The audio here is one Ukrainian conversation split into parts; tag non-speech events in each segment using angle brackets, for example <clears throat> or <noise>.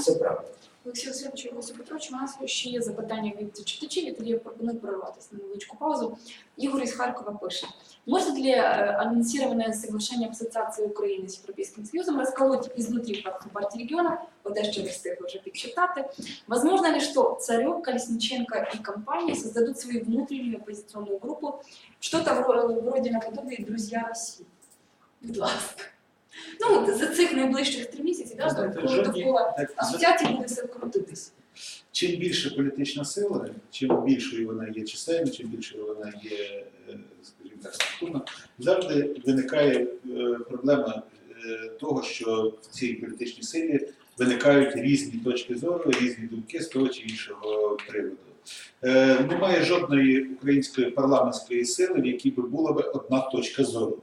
це правда. Олексій Васильович, Олексій Петрович, у нас ще є запитання від читачів, і тоді я пропоную перерватися на невеличку паузу. Ігор із Харкова пише. Может ли э, анонсированное соглашение ассоциации Украины с Европейским Союзом расколоть изнутри фракцию партии региона, вот ще не встиг вже підчитати, возможно ли, что Царев, Колесниченко и компания создадут свою внутреннюю оппозиционную группу, что-то вро- вроде наподобие «Друзья России»? Будь ласка. Ну, за цих найближчих три місяці, да, жодні- довкола асоціації буде все крутитись. чим більше політична сила, чим більшою вона є чисельно, чим більшою вона є, е, скажімо так, структурно, завжди виникає е, проблема е, того, що в цій політичній силі виникають різні точки зору, різні думки з того чи іншого приводу. Немає жодної української парламентської сили, в якій би була би одна точка зору.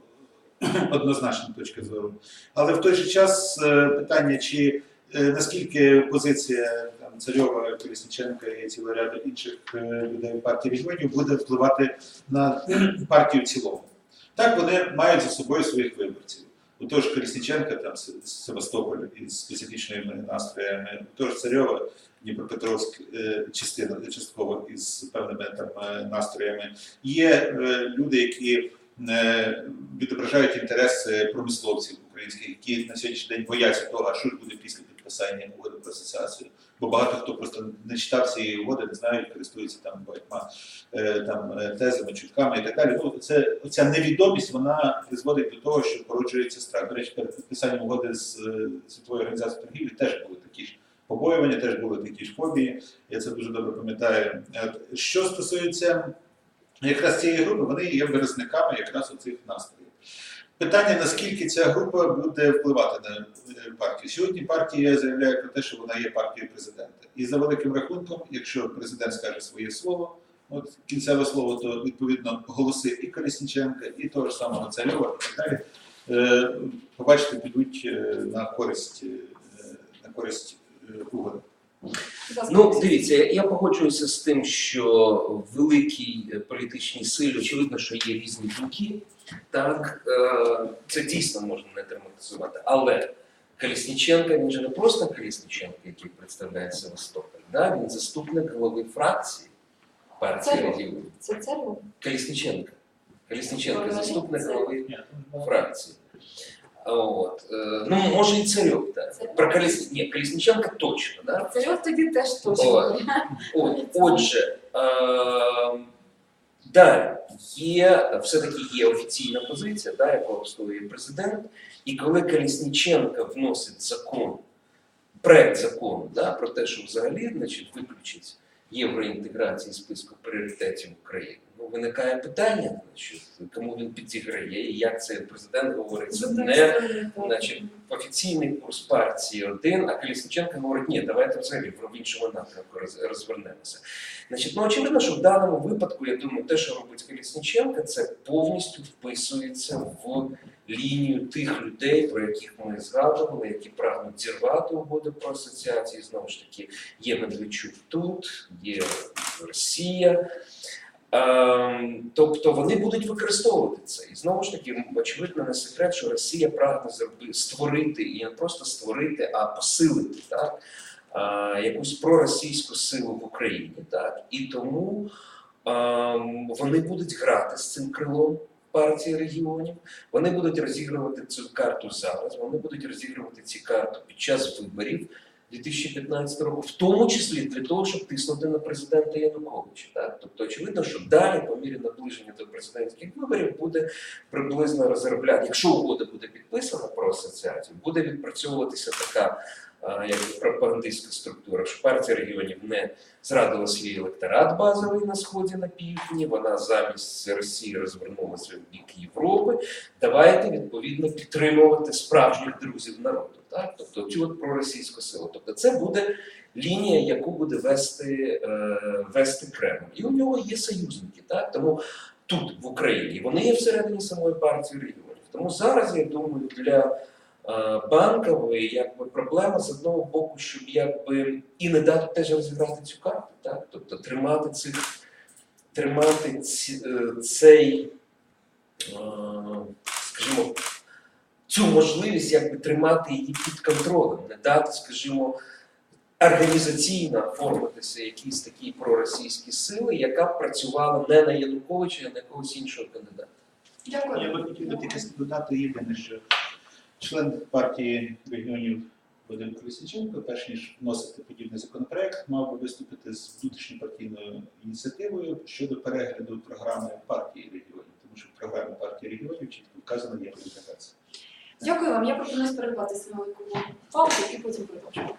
<clears throat> Однозначна точка зору. Але в той же час е, питання, чи е, наскільки позиція там, Царьова, Колісниченка і цілого ряду інших е, людей партії регіонів буде впливати на <clears throat> партію в цілому. Так, вони мають за собою своїх виборців. У того ж Колісниченка, там з із специфічними настроями, у того ж Царьова, Дніпропетровськ, частина частково із певними там настроями. Є люди, які відображають інтереси промисловців українських, які на сьогоднішній день бояться того, що буде після підписання угоди про асоціацію. Бо багато хто просто не читав цієї угоди, не знають, користуються там багатьма е, там е, тезами, чутками і так далі. Ну це оця невідомість вона призводить до того, що породжується страх. До речі, перед підписанням угоди з е, світовою організацією торгівлі теж були такі ж побоювання, теж були такі ж фобії. Я це дуже добре пам'ятаю. Що стосується якраз цієї групи, вони є виразниками якраз оцих настроїв. Питання, наскільки ця група буде впливати на е, партію. Сьогодні партія заявляє про те, що вона є партією президента. І за великим рахунком, якщо президент скаже своє слово, от кінцеве слово, то відповідно голоси і Колісніченка, і того ж самого Царьова, і так далі, е, побачите, підуть е, на користь, на користь е, угоди. Будь ласка, Ну, дивіться, я погоджуюся з тим, що в великій е, політичній силі очевидно, що є різні думки. Так, е, це дійсно можна не драматизувати. Але Колісніченка, він же не просто Колісніченко, який представляє Севастополь, да? він заступник голови фракції партії Це- Це. Колісніченка. Колісніченка, заступник голови фракції. От. е, Ну, може і Царьов, так. Царьов? Про Коліс... Ні, Колісніченка точно, да? Царев тоді теж точно. <laughs> От, отже, е, далі є все-таки є офіційна позиція, да, яку обстоює президент. І коли Колісніченка вносить закон, проект закону да, про те, що взагалі значить, виключить євроінтеграцію з списку пріоритетів України, виникає питання, значить, кому він підіграє, і як це президент говорить, це не значить, офіційний курс партії один, а Колісниченко говорить, ні, давайте взагалі в іншому напрямку розвернемося. Значить, ну очевидно, що в даному випадку, я думаю, те, що робить Колісниченко, це повністю вписується в лінію тих людей, про яких ми згадували, які прагнуть зірвати угоду про асоціації. Знову ж таки, є Медведчук тут, є Росія. Ем, тобто вони будуть використовувати це. І знову ж таки, очевидно, не секрет, що Росія прагне створити і не просто створити, а посилити так, е, якусь проросійську силу в Україні. Так. І тому ем, вони будуть грати з цим крилом партії регіонів. Вони будуть розігрувати цю карту зараз. Вони будуть розігрувати ці карту під час виборів 2015 року, в тому числі для того, щоб тиснути на президента Януковича. Так? Тобто, очевидно, що далі, по мірі наближення до президентських виборів, буде приблизно розробляти, якщо угода буде підписана про асоціацію, буде відпрацьовуватися така. А, Як пропагандистська структура, що партія регіонів не зрадила свій електорат базовий на сході на півдні. Вона замість Росії розвернулася в бік Європи. Давайте відповідно підтримувати справжніх друзів народу. Так, тобто цю от проросійську силу. Тобто, це буде лінія, яку буде вести, е, вести Кремль. І у нього є союзники. Так, тому тут в Україні вони є всередині самої партії регіонів. Тому зараз я думаю, для е, банкової якби проблема з одного боку, щоб якби і не дати теж розіграти цю карту, так? Тобто тримати цих, тримати ці, е, цей, е, скажімо, цю можливість якби тримати її під контролем, не дати, скажімо, організаційно оформитися якісь такі проросійські сили, яка б працювала не на Януковича, а на якогось іншого кандидата. Дякую. Я би хотів тільки додати єдине, що член партії регіонів Вадим Колісниченко, перш ніж вносити подібний законопроект, мав би виступити з внутрішньопартійною ініціативою щодо перегляду програми партії регіонів, тому що в програмі партії регіонів чітко вказана є інтеграція. Дякую вам. Я пропоную перерватися на велику паузу і потім продовжимо.